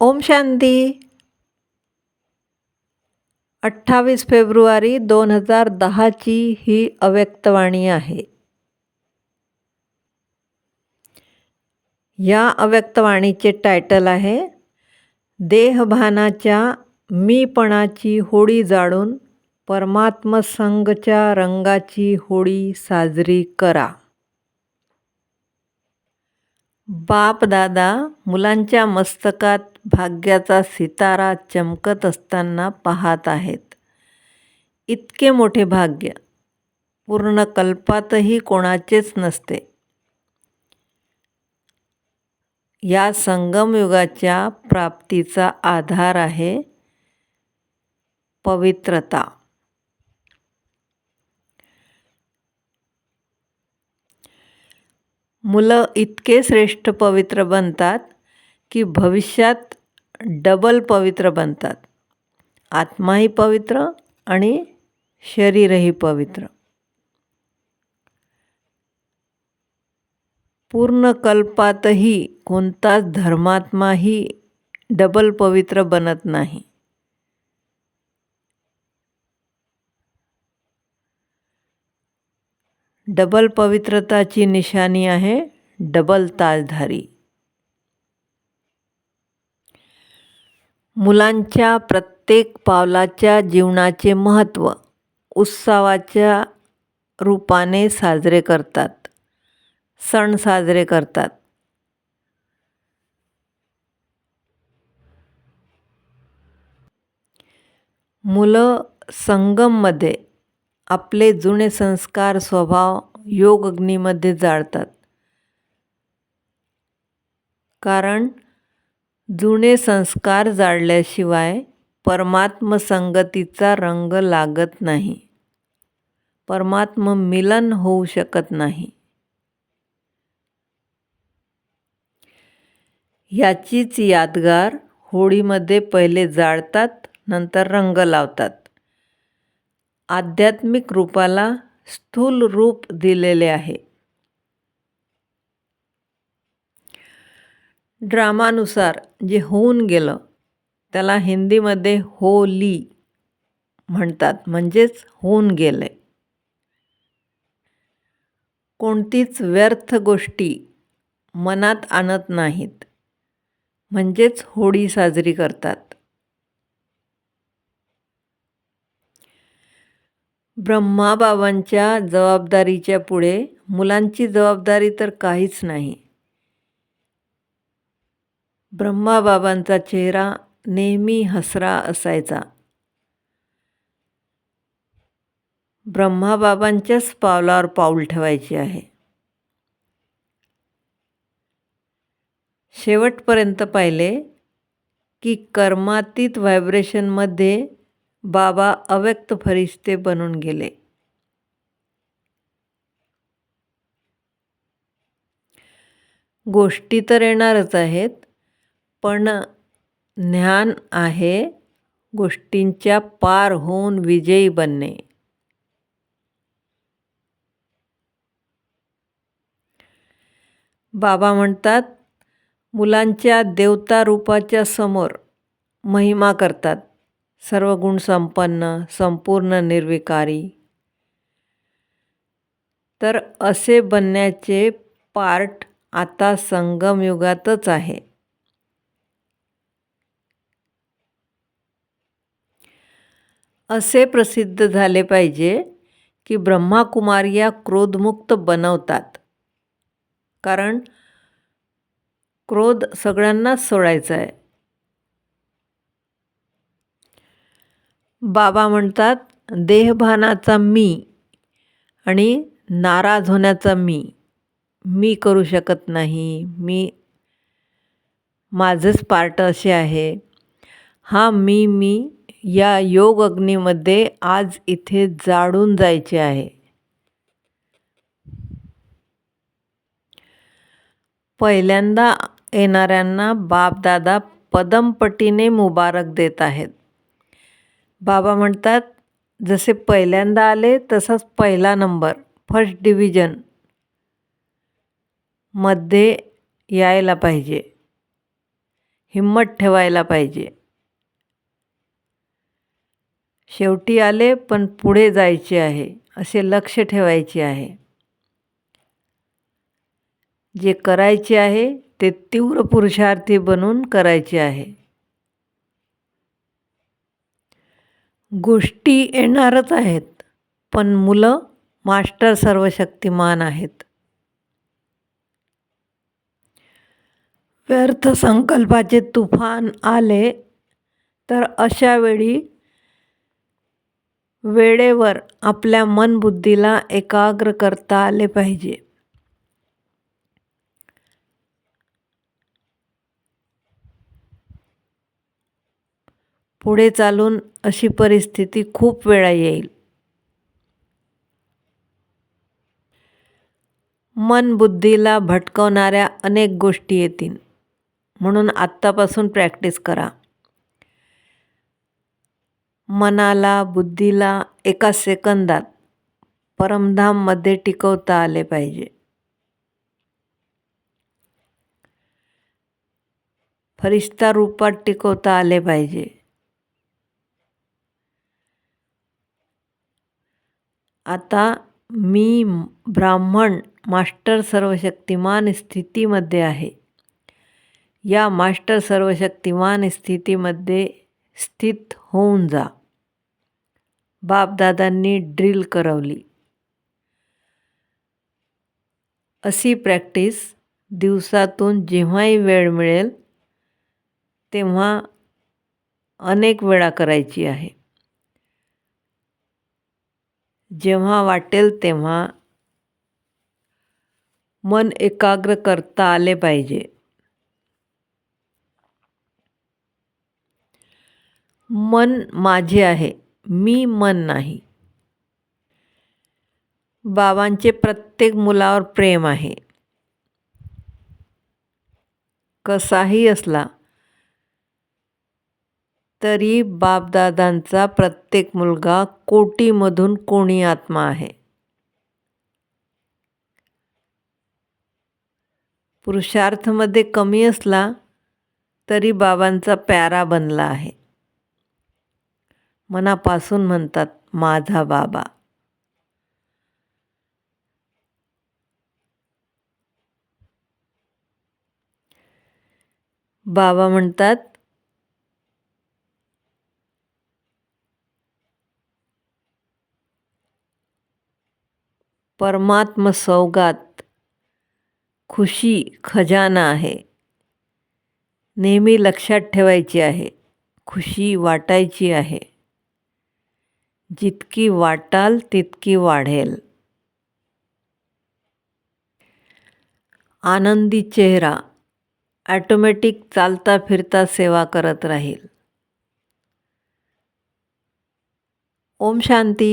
ओम शांती. अठ्ठावीस फेब्रुवारी दोन हजार दहाची ही अव्यक्तवाणी आहे. या अव्यक्तवाणीचे टायटल आहे देहभानाच्या मीपणाची होळी जाळून परमात्मसंगच्या रंगाची होळी साजरी करा. बाप दादा मुलांच्या मस्तकात भाग्याचा सितारा चमकत असताना पाहत आहेत. इतके मोठे भाग्य. पूर्ण कल्पातही कोणाचेच नसते. या संगमयुगाच्या प्राप्तीचा आधार आहे पवित्रता. मुलं इतके श्रेष्ठ पवित्र बनतात की भविष्यात डबल पवित्र बनतात. आत्माही पवित्र आणि शरीरही पवित्र. पूर्ण कल्पातही कोणताच धर्मात्माही डबल पवित्र बनत नाही. डबल पवित्रताची निशाणी आहे डबल ताजधारी. मुलांच्या प्रत्येक पावलाच्या जीवनाचे महत्त्व उत्सवाच्या रूपाने साजरे करतात. सण साजरे करतात. मुलं संगममध्ये आपले जुने संस्कार स्वभाव योग अग्नीमध्ये जाळतात. कारण जुने संस्कार जाळल्याशिवाय परमात्मसंगतीचा रंग लागत नाही. परमात्म मिलन होऊ शकत नाही. याचीच यादगार होळीमध्ये पहिले जाळतात नंतर रंग लावतात. आध्यात्मिक रूपाला स्थूल रूप दिलेले आहे. ड्रामानुसार जे होऊन गेलं त्याला हिंदीमध्ये होली म्हणतात. म्हणजेच होऊन गेले. कोणतीच व्यर्थ गोष्टी मनात आणत नाहीत. म्हणजेच होळी साजरी करतात. ब्रह्माबाबांच्या जबाबदारीच्या पुढे मुलांची जबाबदारी तर काहीच नाही. ब्रह्माबाबांचा चेहरा नेहमी हसरा असायचा. ब्रह्माबाबांच्याच पावलावर पाऊल ठेवायचे आहे. शेवटपर्यंत पाहिले की कर्मातीत व्हायब्रेशनमध्ये बाबा अव्यक्त फरिश्ते बनून गेले. गोष्टी तर येणारच आहेत पण ज्ञान आहे गोष्टींच्या पार होऊन विजयी बनणे. बाबा म्हणतात मुलांच्या देवता रूपाच्या समोर महिमा करतात. सर्व गुण संपन्न संपूर्ण निर्विकारी. तर असे बनण्याचे पार्ट आता संगमयुगातच आहे. असे प्रसिद्ध झाले पाहिजे की ब्रह्माकुमार या क्रोधमुक्त बनवतात. कारण क्रोध सगळ्यांनाच सोडायचा आहे. बाबा म्हणतात देहभानाचा मी आणि नाराज होण्याचा मी. मी करू शकत नाही. मी माझंच पार्ट असे आहे. हा मी मी या योग अग्नीमध्ये आज इथे जाळून जायचे आहे. पहिल्यांदा येणाऱ्यांना बापदादा पदमपटीने मुबारक देत आहेत. बाबा म्हणतात जसे पहिल्यांदा आले तसाच पहिला नंबर फर्स्ट डिव्हिजनमध्ये यायला पाहिजे. हिंमत ठेवायला पाहिजे. शेवटी आले पण पुढे जायचे आहे असे लक्ष ठेवायचे आहे. जे करायचे आहे ते तीव्र पुरुषार्थी बनून करायचे आहे. गोष्टी येणारच आहेत पण मुलं मास्टर सर्वशक्तिमान आहेत. व्यर्थ संकल्पाचे तुफान आले तर अशा वेळी वेळेवर आपल्या मनबुद्धीला एकाग्र करता आले पाहिजे. पुढे चालून अशी परिस्थिती खूप वेळा येईल. मन बुद्धीला भटकवणाऱ्या अनेक गोष्टी येतील. म्हणून आत्तापासून प्रॅक्टिस करा. मनाला बुद्धीला एका सेकंदात परमधाममध्ये टिकवता आले पाहिजे. फरिश्ता रूपात टिकवता आले पाहिजे. आता मी ब्राह्मण मास्टर सर्वशक्तिमान स्थितीमध्ये आहे. या मास्टर सर्वशक्तिमान स्थितीमध्ये स्थित होऊन जा. बापदादांनी ड्रिल करवली. अशी प्रॅक्टिस दिवसातून जेव्हाही वेळ मिळेल तेव्हा अनेक वेळा करायची आहे. जेव्हा वाटेल तेव्हा मन एकाग्र करता आले पाहिजे. मन माझे आहे. मी मन नाही. बाबांचे प्रत्येक मुलावर प्रेम आहे. कसाही असला तरी बापदादांचा प्रत्येक मुलगा कोटीमधून कोणी आत्मा आहे. पुरुषार्थमध्ये कमी असला तरी बाबांचा प्यारा बनला आहे. मनापासून म्हणतात माझा बाबा. बाबा म्हणतात परमात्म सौगात खुशी खजाना आहे. नेहमी लक्षात ठेवायची आहे. खुशी वाटायची आहे. जितकी वाटाल तितकी वाढेल. आनंदी चेहरा ॲटोमॅटिक चालता फिरता सेवा करत राहील. ओम शांती.